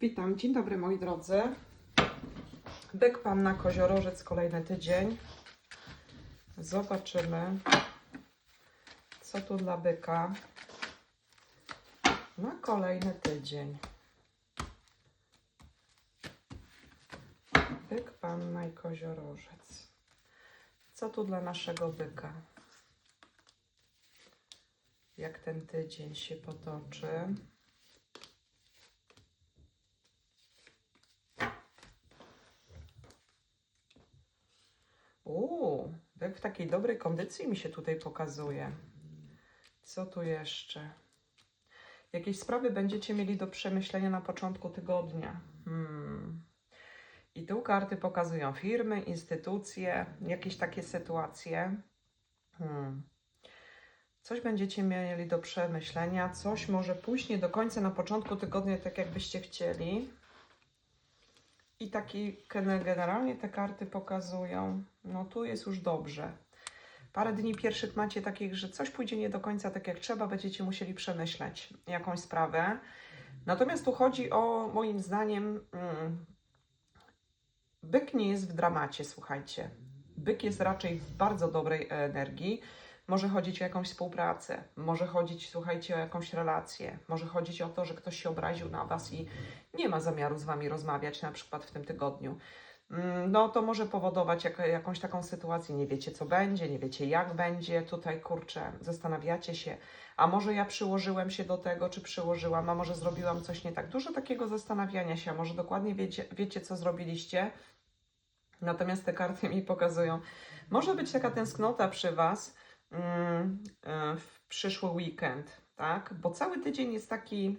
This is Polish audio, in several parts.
Witam, dzień dobry moi drodzy. Byk Panna Koziorożec, kolejny tydzień. Zobaczymy, co tu dla byka na kolejny tydzień. Byk Panna i Koziorożec. Co tu dla naszego byka? Jak ten tydzień się potoczy? Uuu, byk w takiej dobrej kondycji mi się tutaj pokazuje. Co tu jeszcze? Jakieś sprawy będziecie mieli do przemyślenia na początku tygodnia. Hmm. I tu karty pokazują firmy, instytucje, jakieś takie sytuacje. Hmm. Coś będziecie mieli do przemyślenia, coś może pójść nie do końca na początku tygodnia, tak jakbyście chcieli. I taki generalnie te karty pokazują, no tu jest już dobrze. Parę dni pierwszych macie takich, że coś pójdzie nie do końca tak jak trzeba, będziecie musieli przemyśleć jakąś sprawę. Natomiast tu chodzi o, moim zdaniem, mm, byk nie jest w dramacie, słuchajcie. Byk jest raczej w bardzo dobrej energii. Może chodzić o jakąś współpracę, może chodzić, słuchajcie, o jakąś relację, może chodzić o to, że ktoś się obraził na Was i nie ma zamiaru z Wami rozmawiać, na przykład w tym tygodniu. Mm, No to może powodować jak, jakąś taką sytuację, nie wiecie co będzie, nie wiecie jak będzie, tutaj kurczę, zastanawiacie się, a może ja przyłożyłem się do tego, czy przyłożyłam, a może zrobiłam coś nie tak. Dużo takiego zastanawiania się, a może dokładnie wiecie, wiecie co zrobiliście, natomiast te karty mi pokazują, może być taka tęsknota przy Was, w przyszły weekend, tak? Bo cały tydzień jest taki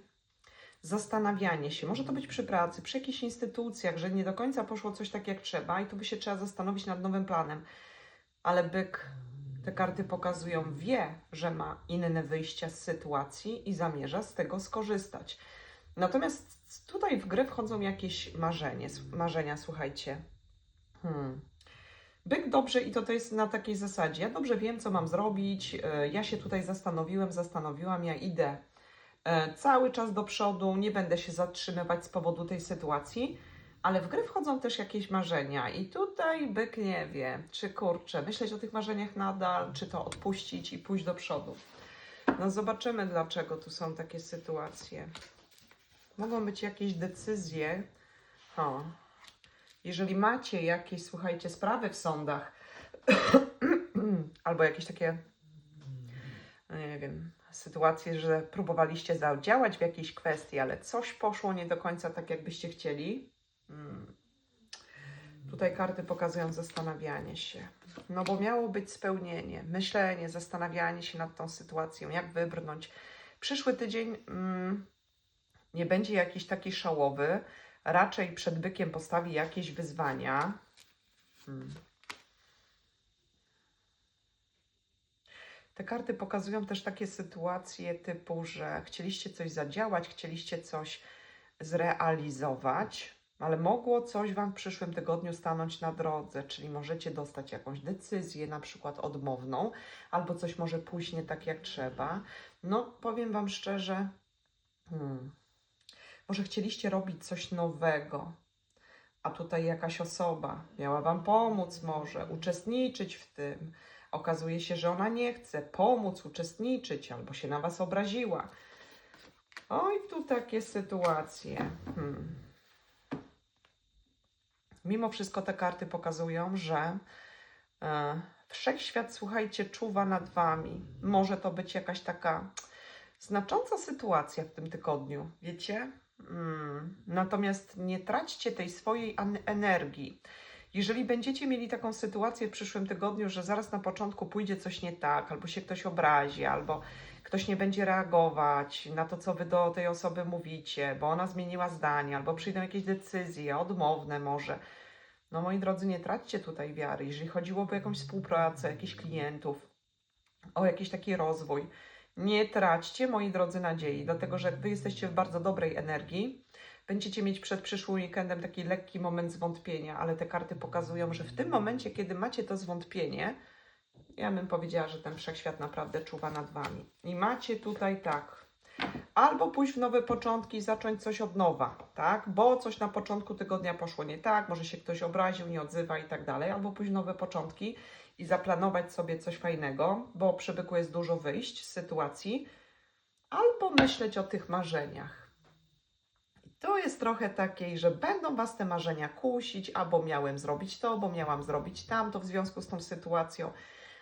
zastanawianie się. Może to być przy pracy, przy jakichś instytucjach, że nie do końca poszło coś tak jak trzeba i tu by się trzeba zastanowić nad nowym planem. Ale byk, te karty pokazują, wie, że ma inne wyjścia z sytuacji i zamierza z tego skorzystać. Natomiast tutaj w grę wchodzą jakieś marzenie, marzenia, słuchajcie. Hmm. Byk dobrze i to, to jest na takiej zasadzie. Ja dobrze wiem, co mam zrobić. e, Ja się tutaj zastanowiłem, zastanowiłam, ja idę e, cały czas do przodu, nie będę się zatrzymywać z powodu tej sytuacji, ale w grę wchodzą też jakieś marzenia i tutaj byk nie wie, czy kurczę, myśleć o tych marzeniach nadal, czy to odpuścić i pójść do przodu. No zobaczymy, dlaczego tu są takie sytuacje. Mogą być jakieś decyzje. O. Jeżeli macie jakieś, słuchajcie, sprawy w sądach, albo jakieś takie, no nie wiem, sytuacje, że próbowaliście zadziałać w jakiejś kwestii, ale coś poszło nie do końca tak, jakbyście chcieli. Hmm. Tutaj karty pokazują zastanawianie się. No bo miało być spełnienie, myślenie, zastanawianie się nad tą sytuacją, jak wybrnąć. Przyszły tydzień mm, nie będzie jakiś taki szałowy, raczej przed bykiem postawi jakieś wyzwania. Hmm. Te karty pokazują też takie sytuacje typu, że chcieliście coś zadziałać, chcieliście coś zrealizować, ale mogło coś Wam w przyszłym tygodniu stanąć na drodze, czyli możecie dostać jakąś decyzję, na przykład odmowną, albo coś może pójść nie tak jak trzeba. No, powiem Wam szczerze, hmm, może chcieliście robić coś nowego, a tutaj jakaś osoba miała Wam pomóc, może uczestniczyć w tym. Okazuje się, że ona nie chce pomóc, uczestniczyć, albo się na Was obraziła. Oj, tu takie sytuacje. Hmm. Mimo wszystko te karty pokazują, że e, wszechświat, słuchajcie, czuwa nad Wami. Może to być jakaś taka znacząca sytuacja w tym tygodniu, wiecie? Mm. Natomiast nie traćcie tej swojej energii. Jeżeli będziecie mieli taką sytuację w przyszłym tygodniu, że zaraz na początku pójdzie coś nie tak, albo się ktoś obrazi, albo ktoś nie będzie reagować na to, co wy do tej osoby mówicie, bo ona zmieniła zdanie, albo przyjdą jakieś decyzje odmowne może. No moi drodzy, nie traćcie tutaj wiary. Jeżeli chodziłoby o jakąś współpracę, jakichś klientów, o jakiś taki rozwój, nie traćcie, moi drodzy, nadziei, dlatego że wy jesteście w bardzo dobrej energii. Będziecie mieć przed przyszłym weekendem taki lekki moment zwątpienia, ale te karty pokazują, że w tym momencie, kiedy macie to zwątpienie, ja bym powiedziała, że ten wszechświat naprawdę czuwa nad wami. I macie tutaj tak, Albo pójść w nowe początki i zacząć coś od nowa, tak? Bo coś na początku tygodnia poszło nie tak, może się ktoś obraził, nie odzywa i tak dalej. Albo pójść w nowe początki i zaplanować sobie coś fajnego, bo przy byku jest dużo wyjść z sytuacji. Albo myśleć o tych marzeniach. I to jest trochę takiej, że będą Was te marzenia kusić, albo miałem zrobić to, bo miałam zrobić tamto w związku z tą sytuacją,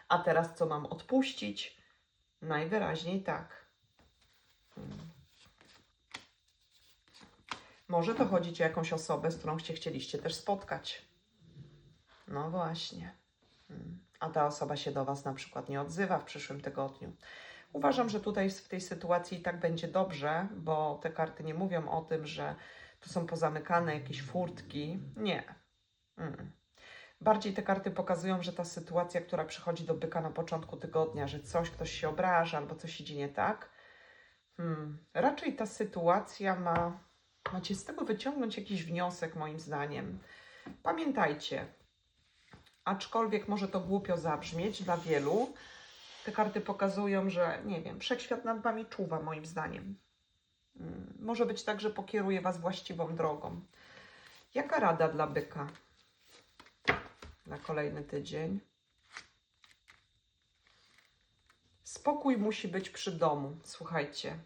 a teraz co mam odpuścić? Najwyraźniej tak. Hmm. Może to chodzić o jakąś osobę, z którą się chcieliście też spotkać. No właśnie. A ta osoba się do Was na przykład nie odzywa w przyszłym tygodniu. Uważam, że tutaj w tej sytuacji i tak będzie dobrze, bo te karty nie mówią o tym, że tu są pozamykane jakieś furtki. Nie. Mm. Bardziej te karty pokazują, że ta sytuacja, która przychodzi do byka na początku tygodnia, że coś, ktoś się obraża albo coś idzie nie tak, hmm. raczej ta sytuacja ma, macie z tego wyciągnąć jakiś wniosek, moim zdaniem. Pamiętajcie, aczkolwiek może to głupio zabrzmieć dla wielu, te karty pokazują, że nie wiem, wszechświat nad wami czuwa, moim zdaniem. Mm, Może być tak, że pokieruje was właściwą drogą. Jaka rada dla byka na kolejny tydzień? Spokój musi być przy domu, słuchajcie.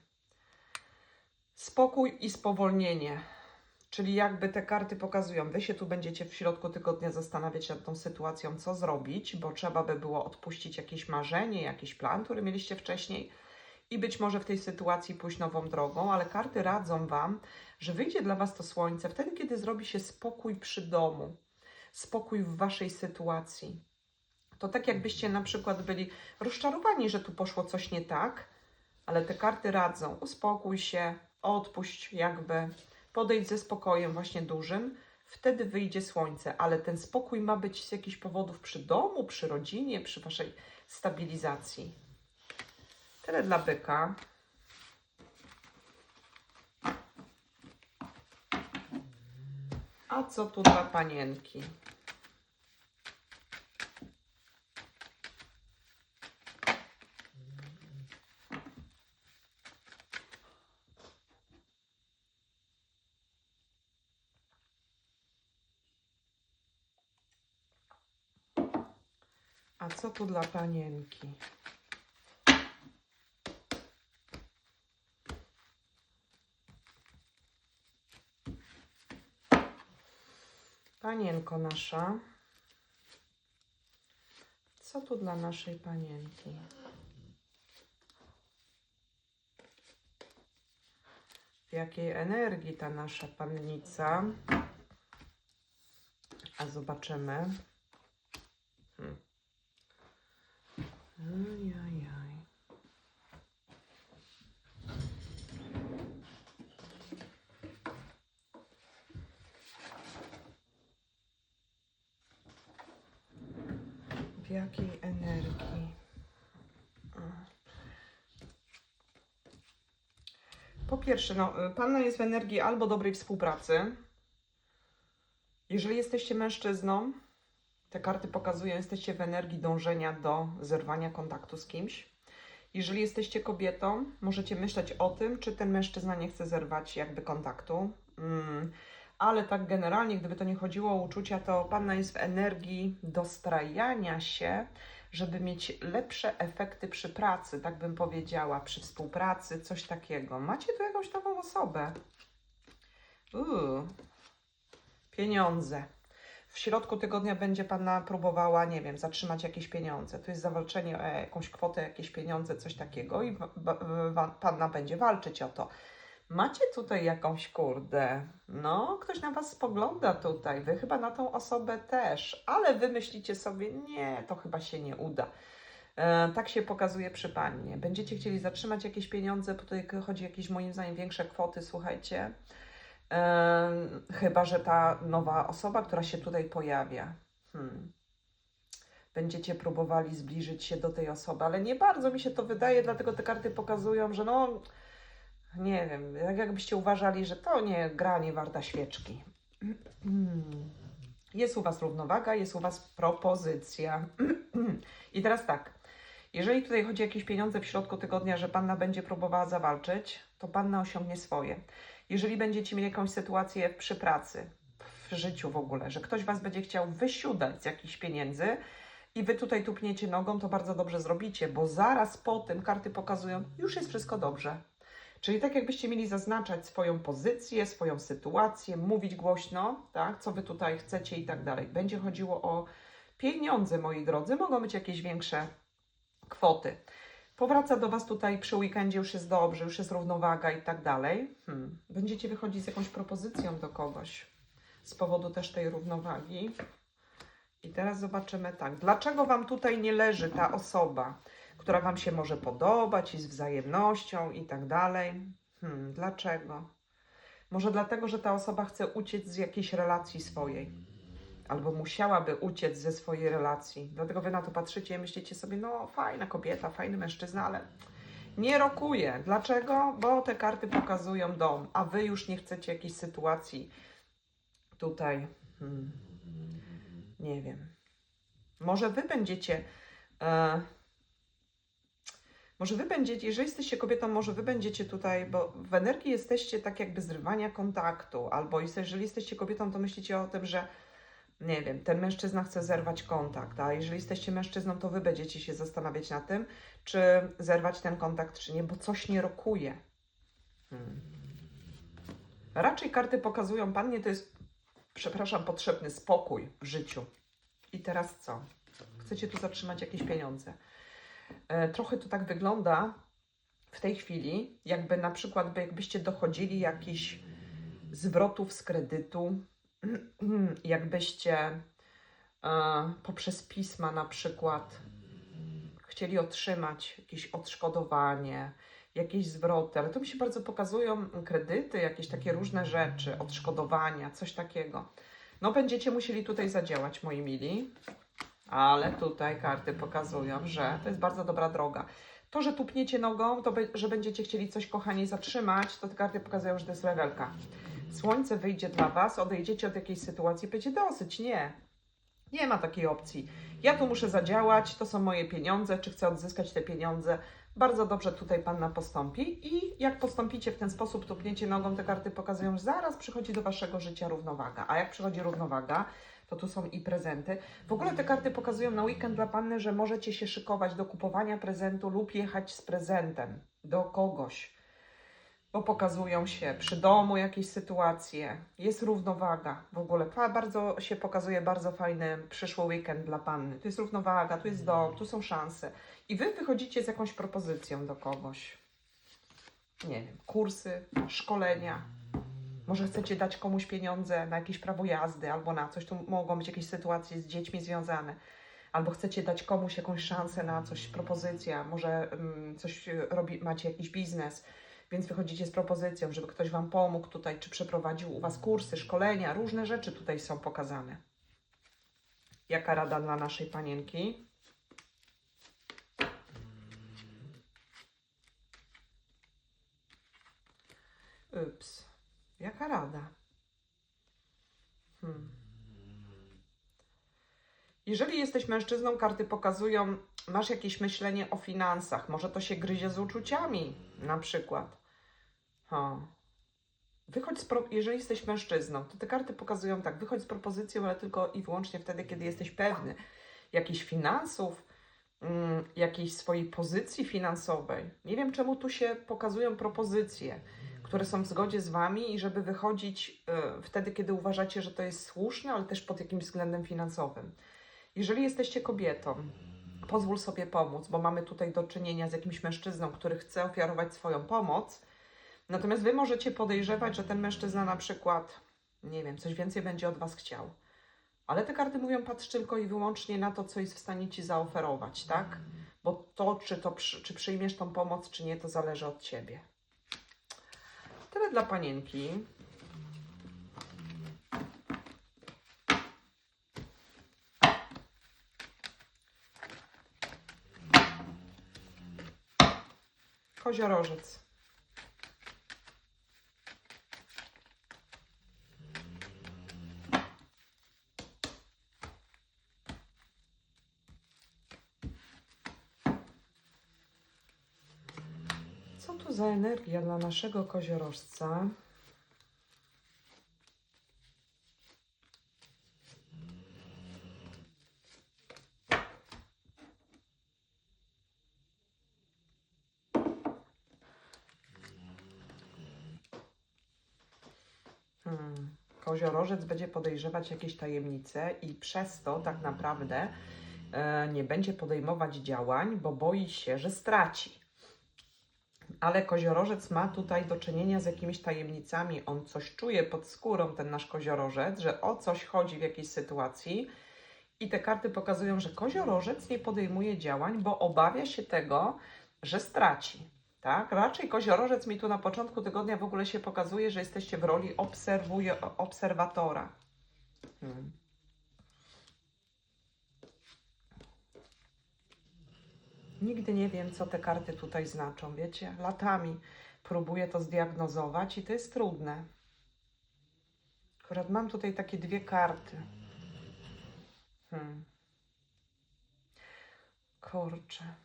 Spokój i spowolnienie. Czyli jakby te karty pokazują, wy się tu będziecie w środku tygodnia zastanawiać nad tą sytuacją, co zrobić, bo trzeba by było odpuścić jakieś marzenie, jakiś plan, który mieliście wcześniej i być może w tej sytuacji pójść nową drogą, ale karty radzą wam, że wyjdzie dla was to słońce wtedy, kiedy zrobi się spokój przy domu, spokój w waszej sytuacji. To tak jakbyście na przykład byli rozczarowani, że tu poszło coś nie tak, ale te karty radzą, uspokój się, odpuść jakby, podejdź ze spokojem właśnie dużym, wtedy wyjdzie słońce, ale ten spokój ma być z jakichś powodów przy domu, przy rodzinie, przy waszej stabilizacji. Tyle dla byka. A co tu dla panienki? Co tu dla panienki? Panienko nasza. Co tu dla naszej panienki? W jakiej energii ta nasza pannica? A zobaczymy. Hmm. Ajajaj. W jakiej energii? A. Po pierwsze, no, y, panna jest w energii albo dobrej współpracy. Jeżeli jesteście mężczyzną, te karty pokazują, jesteście w energii dążenia do zerwania kontaktu z kimś. Jeżeli jesteście kobietą, możecie myśleć o tym, czy ten mężczyzna nie chce zerwać jakby kontaktu. Mm. Ale tak generalnie, gdyby to nie chodziło o uczucia, to panna jest w energii dostrajania się, żeby mieć lepsze efekty przy pracy, tak bym powiedziała, przy współpracy, coś takiego. Macie tu jakąś nową osobę. Uuu. Pieniądze. W środku tygodnia będzie Panna próbowała, nie wiem, zatrzymać jakieś pieniądze. To jest zawalczenie o jakąś kwotę, jakieś pieniądze, coś takiego i Panna będzie walczyć o to. Macie tutaj jakąś kurde, no, ktoś na Was spogląda tutaj, Wy chyba na tą osobę też, ale Wy myślicie sobie, nie, to chyba się nie uda. E, tak się pokazuje przy Pannie. Będziecie chcieli zatrzymać jakieś pieniądze, bo tutaj chodzi o jakieś moim zdaniem większe kwoty, słuchajcie. Em, chyba, że ta nowa osoba, która się tutaj pojawia, hmm, będziecie próbowali zbliżyć się do tej osoby, ale nie bardzo mi się to wydaje, dlatego te karty pokazują, że no, nie wiem, jak jakbyście uważali, że to nie gra nie warta świeczki. Jest u Was równowaga, jest u Was propozycja. I teraz tak. Jeżeli tutaj chodzi o jakieś pieniądze w środku tygodnia, że panna będzie próbowała zawalczyć, to panna osiągnie swoje. Jeżeli będziecie mieli jakąś sytuację przy pracy, w życiu w ogóle, że ktoś was będzie chciał wysiudać z jakichś pieniędzy i wy tutaj tupniecie nogą, to bardzo dobrze zrobicie, bo zaraz po tym karty pokazują, już jest wszystko dobrze. Czyli tak jakbyście mieli zaznaczać swoją pozycję, swoją sytuację, mówić głośno, tak, co wy tutaj chcecie i tak dalej. Będzie chodziło o pieniądze, moi drodzy, mogą być jakieś większe kwoty. Powraca do Was tutaj przy weekendzie, już jest dobrze, już jest równowaga i tak dalej. Hmm. Będziecie wychodzić z jakąś propozycją do kogoś z powodu też tej równowagi. I teraz zobaczymy tak, dlaczego Wam tutaj nie leży ta osoba, która Wam się może podobać i z wzajemnością i tak dalej. Hmm, dlaczego? Może dlatego, że ta osoba chce uciec z jakiejś relacji swojej. Albo musiałaby uciec ze swojej relacji. Dlatego Wy na to patrzycie i myślicie sobie, no fajna kobieta, fajny mężczyzna, ale nie rokuje. Dlaczego? Bo te karty pokazują dom, a Wy już nie chcecie jakiejś sytuacji tutaj. Hmm, nie wiem. Może Wy będziecie. E, może wy będziecie, jeżeli jesteście kobietą, może wy będziecie tutaj, bo w energii jesteście tak jakby zrywania kontaktu, albo jeżeli jesteście kobietą, to myślicie o tym, że nie wiem, ten mężczyzna chce zerwać kontakt, a jeżeli jesteście mężczyzną, to wy będziecie się zastanawiać na tym, czy zerwać ten kontakt, czy nie, bo coś nie rokuje. Hmm. Raczej karty pokazują, pannie to jest, przepraszam, potrzebny spokój w życiu. I teraz co? Chcecie tu zatrzymać jakieś pieniądze. E, trochę to tak wygląda w tej chwili, jakby na przykład, by jakbyście dochodzili jakichś zwrotów z kredytu, jakbyście e, poprzez pisma na przykład chcieli otrzymać jakieś odszkodowanie, jakieś zwroty, ale to mi się bardzo pokazują kredyty, jakieś takie różne rzeczy, odszkodowania, coś takiego. No będziecie musieli tutaj zadziałać, moi mili, ale tutaj karty pokazują, że to jest bardzo dobra droga. To, że tupniecie nogą, to be, że będziecie chcieli coś kochani zatrzymać, to te karty pokazują, że to jest rewelka. Słońce wyjdzie dla Was, odejdziecie od jakiejś sytuacji, będzie dosyć, nie. Nie ma takiej opcji. Ja tu muszę zadziałać, to są moje pieniądze, czy chcę odzyskać te pieniądze. Bardzo dobrze tutaj Panna postąpi i jak postąpicie w ten sposób, tupniecie nogą, te karty pokazują, że zaraz przychodzi do Waszego życia równowaga. A jak przychodzi równowaga, to tu są i prezenty. W ogóle te karty pokazują na weekend dla Panny, że możecie się szykować do kupowania prezentu lub jechać z prezentem do kogoś bo pokazują się przy domu jakieś sytuacje, jest równowaga w ogóle. Bardzo się pokazuje bardzo fajny przyszły weekend dla panny. Tu jest równowaga, tu jest dom, tu są szanse. I wy wychodzicie z jakąś propozycją do kogoś. Nie wiem, kursy, szkolenia. Może chcecie dać komuś pieniądze na jakieś prawo jazdy albo na coś. Tu mogą być jakieś sytuacje z dziećmi związane. Albo chcecie dać komuś jakąś szansę na coś, propozycja. Może mm, coś y, robi, macie jakiś biznes więc wychodzicie z propozycją, żeby ktoś Wam pomógł tutaj, czy przeprowadził u Was kursy, szkolenia, różne rzeczy tutaj są pokazane. Jaka rada dla naszej panienki? Ups, jaka rada? Hmm. Jeżeli jesteś mężczyzną, karty pokazują, masz jakieś myślenie o finansach, może to się gryzie z uczuciami, na przykład. Ha. Wychodź z pro... Jeżeli jesteś mężczyzną, to te karty pokazują tak, wychodź z propozycją, ale tylko i wyłącznie wtedy, kiedy jesteś pewny jakichś finansów, mm, jakiejś swojej pozycji finansowej. Nie wiem, czemu tu się pokazują propozycje, które są w zgodzie z Wami i żeby wychodzić y, wtedy, kiedy uważacie, że to jest słuszne, ale też pod jakimś względem finansowym. Jeżeli jesteście kobietą, pozwól sobie pomóc, bo mamy tutaj do czynienia z jakimś mężczyzną, który chce ofiarować swoją pomoc. Natomiast wy możecie podejrzewać, że ten mężczyzna na przykład, nie wiem, coś więcej będzie od was chciał. Ale te karty mówią, patrz tylko i wyłącznie na to, co jest w stanie ci zaoferować, tak? Bo to, czy, to, czy przyjmiesz tą pomoc, czy nie, to zależy od ciebie. Tyle dla panienki. Koziorożec. Tu za energia dla naszego koziorożca? Hmm. Koziorożec będzie podejrzewać jakieś tajemnice i przez to tak naprawdę e, nie będzie podejmować działań, bo boi się, że straci. Ale koziorożec ma tutaj do czynienia z jakimiś tajemnicami. On coś czuje pod skórą, ten nasz koziorożec, że o coś chodzi w jakiejś sytuacji. I te karty pokazują, że koziorożec nie podejmuje działań, bo obawia się tego, że straci. Tak? Raczej koziorożec mi tu na początku tygodnia w ogóle się pokazuje, że jesteście w roli obserwatora. Hmm. Nigdy nie wiem, co te karty tutaj znaczą, wiecie? Latami próbuję to zdiagnozować i to jest trudne. Akurat mam tutaj takie dwie karty. Hmm. Kurczę.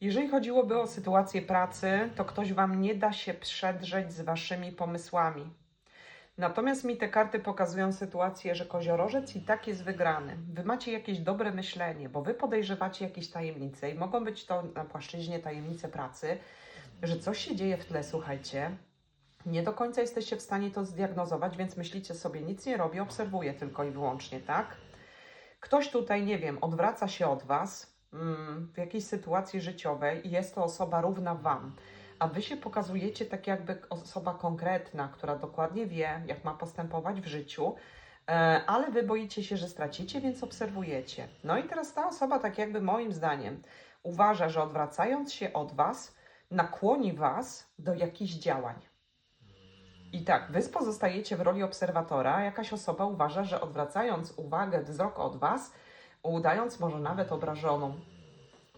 Jeżeli chodziłoby o sytuację pracy, to ktoś Wam nie da się przedrzeć z Waszymi pomysłami. Natomiast mi te karty pokazują sytuację, że koziorożec i tak jest wygrany. Wy macie jakieś dobre myślenie, bo Wy podejrzewacie jakieś tajemnice i mogą być to na płaszczyźnie tajemnice pracy, że coś się dzieje w tle, słuchajcie. Nie do końca jesteście w stanie to zdiagnozować, więc myślicie sobie, nic nie robię, obserwuję tylko i wyłącznie, tak? Ktoś tutaj, nie wiem, odwraca się od Was, mm, w jakiejś sytuacji życiowej i jest to osoba równa Wam, a Wy się pokazujecie tak jakby osoba konkretna, która dokładnie wie, jak ma postępować w życiu, e, ale Wy boicie się, że stracicie, więc obserwujecie. No i teraz ta osoba, tak jakby moim zdaniem, uważa, że odwracając się od Was, nakłoni Was do jakichś działań. I tak, Wy pozostajecie w roli obserwatora, jakaś osoba uważa, że odwracając uwagę, wzrok od Was, udając może nawet obrażoną,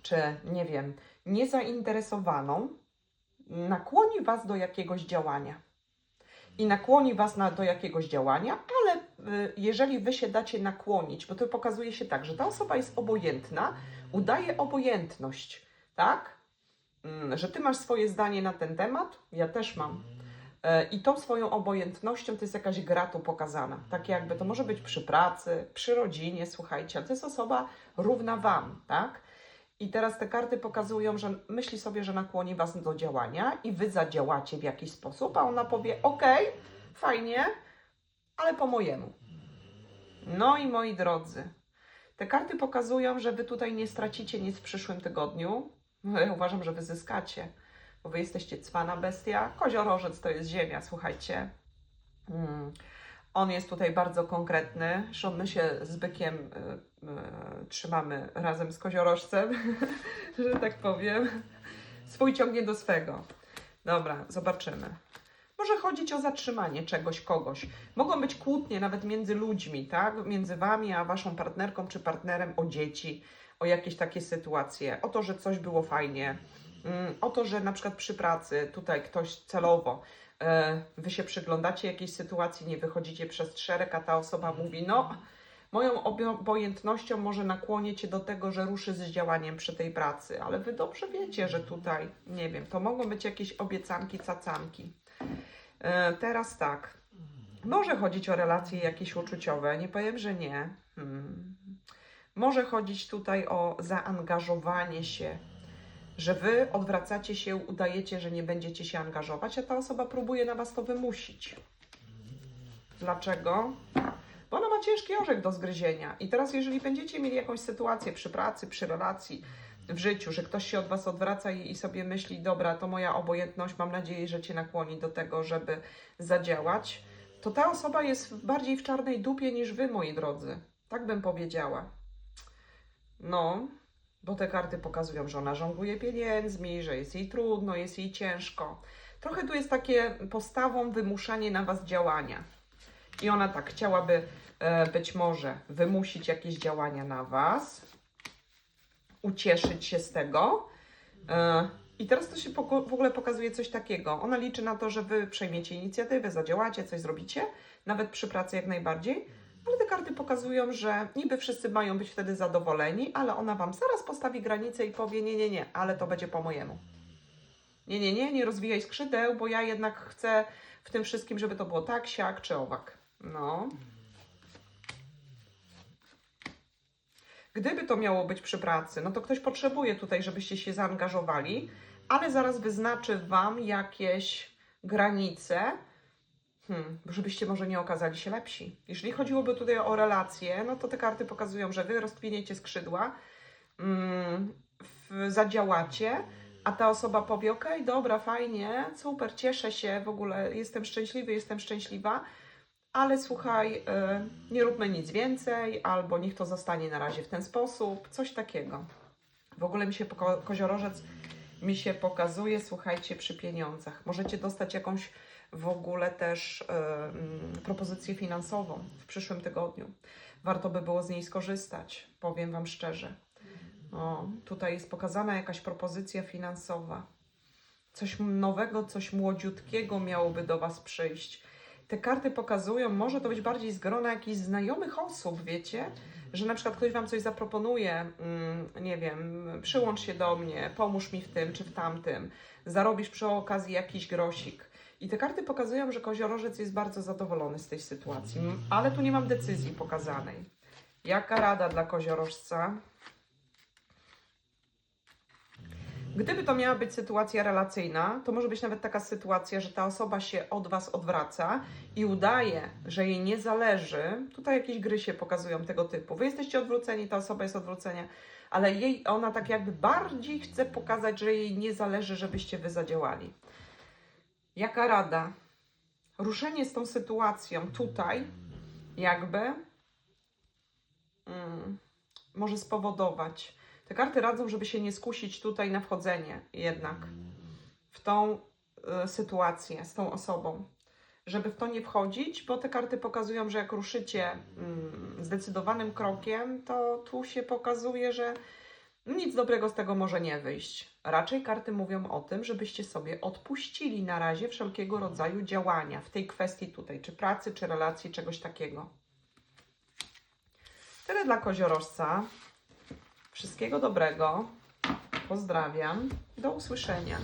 czy nie wiem, niezainteresowaną, nakłoni Was do jakiegoś działania. I nakłoni Was na, do jakiegoś działania, ale y, jeżeli Wy się dacie nakłonić, bo to pokazuje się tak, że ta osoba jest obojętna, udaje obojętność, tak? Mm, Że Ty masz swoje zdanie na ten temat, ja też mam. E, I tą swoją obojętnością to jest jakaś gra tu pokazana. Tak jakby to może być przy pracy, przy rodzinie, słuchajcie, ale to jest osoba równa Wam, tak? I teraz te karty pokazują, że myśli sobie, że nakłoni Was do działania i Wy zadziałacie w jakiś sposób, a ona powie, ok, fajnie, ale po mojemu. No i moi drodzy, te karty pokazują, że Wy tutaj nie stracicie nic w przyszłym tygodniu. No, ja uważam, że Wy zyskacie bo wy jesteście cwana bestia. Koziorożec to jest ziemia, słuchajcie. Mm. On jest tutaj bardzo konkretny. Zresztą my się z bykiem y, trzymamy razem z koziorożcem, że tak powiem. Swój ciągnie do swego. Dobra, zobaczymy. Może chodzić o zatrzymanie czegoś, kogoś. Mogą być kłótnie nawet między ludźmi, tak? Między wami a waszą partnerką czy partnerem o dzieci, o jakieś takie sytuacje, o to, że coś było fajnie, Mm, o to, że na przykład przy pracy tutaj ktoś celowo, e, wy się przyglądacie jakiejś sytuacji, nie wychodzicie przez szereg, a ta osoba mówi, no moją obojętnością może nakłonię cię do tego, że ruszy z działaniem przy tej pracy, ale wy dobrze wiecie, że tutaj, nie wiem, to mogą być jakieś obiecanki, cacanki. E, Teraz tak, może chodzić o relacje jakieś uczuciowe, nie powiem, że nie. Hmm. Może chodzić tutaj o zaangażowanie się że wy odwracacie się, udajecie, że nie będziecie się angażować, a ta osoba próbuje na was to wymusić. Dlaczego? Bo ona ma ciężki orzech do zgryzienia. I teraz, jeżeli będziecie mieli jakąś sytuację przy pracy, przy relacji, w życiu, że ktoś się od was odwraca i, sobie myśli, dobra, to moja obojętność, mam nadzieję, że cię nakłoni do tego, żeby zadziałać, to ta osoba jest bardziej w czarnej dupie niż wy, moi drodzy. Tak bym powiedziała. No, bo te karty pokazują, że ona żongluje pieniędzmi, że jest jej trudno, jest jej ciężko. Trochę tu jest takie postawą wymuszanie na was działania. I ona tak chciałaby e, być może wymusić jakieś działania na was, ucieszyć się z tego. E, I teraz to się w ogóle pokazuje coś takiego. Ona liczy na to, że wy przejmiecie inicjatywę, zadziałacie, coś zrobicie, nawet przy pracy jak najbardziej, ale te karty pokazują, że niby wszyscy mają być wtedy zadowoleni, ale ona wam zaraz postawi granicę i powie: Nie, nie, nie, ale to będzie po mojemu. Nie, nie, nie, nie rozwijaj skrzydeł, bo ja jednak chcę w tym wszystkim, żeby to było tak, siak czy owak. No. Gdyby to miało być przy pracy, no to ktoś potrzebuje tutaj, żebyście się zaangażowali, ale zaraz wyznaczy Wam jakieś granice, hmm, żebyście może nie okazali się lepsi. Jeżeli chodziłoby tutaj o relacje, no to te karty pokazują, że Wy rozpiniecie skrzydła, mm, zadziałacie, a ta osoba powie, okej, dobra, fajnie, super, cieszę się, w ogóle jestem szczęśliwy, jestem szczęśliwa, ale słuchaj, y, nie róbmy nic więcej, albo niech to zostanie na razie w ten sposób, coś takiego. W ogóle mi się koziorożec mi się pokazuje, słuchajcie, przy pieniądzach. Możecie dostać jakąś w ogóle też y, mm, propozycję finansową w przyszłym tygodniu. Warto by było z niej skorzystać, powiem Wam szczerze. O, tutaj jest pokazana jakaś propozycja finansowa. Coś nowego, coś młodziutkiego miałoby do Was przyjść. Te karty pokazują, może to być bardziej z grona jakichś znajomych osób, wiecie? Że na przykład ktoś Wam coś zaproponuje, mm, nie wiem, przyłącz się do mnie, pomóż mi w tym czy w tamtym, zarobisz przy okazji jakiś grosik. I te karty pokazują, że koziorożec jest bardzo zadowolony z tej sytuacji, M- ale tu nie mam decyzji pokazanej. Jaka rada dla koziorożca? Gdyby to miała być sytuacja relacyjna, to może być nawet taka sytuacja, że ta osoba się od Was odwraca i udaje, że jej nie zależy. Tutaj jakieś gry się pokazują tego typu. Wy jesteście odwróceni, ta osoba jest odwrócenia, ale jej ona tak jakby bardziej chce pokazać, że jej nie zależy, żebyście Wy zadziałali. Jaka rada? Ruszenie z tą sytuacją tutaj, jakby, mm, może spowodować. Te karty radzą, żeby się nie skusić tutaj na wchodzenie jednak w tą y, sytuację z tą osobą. Żeby w to nie wchodzić, bo te karty pokazują, że jak ruszycie mm, zdecydowanym krokiem, to tu się pokazuje, że nic dobrego z tego może nie wyjść. Raczej karty mówią o tym, żebyście sobie odpuścili na razie wszelkiego rodzaju działania w tej kwestii tutaj, czy pracy, czy relacji, czegoś takiego. Tyle dla koziorożca. Wszystkiego dobrego. Pozdrawiam. Do usłyszenia.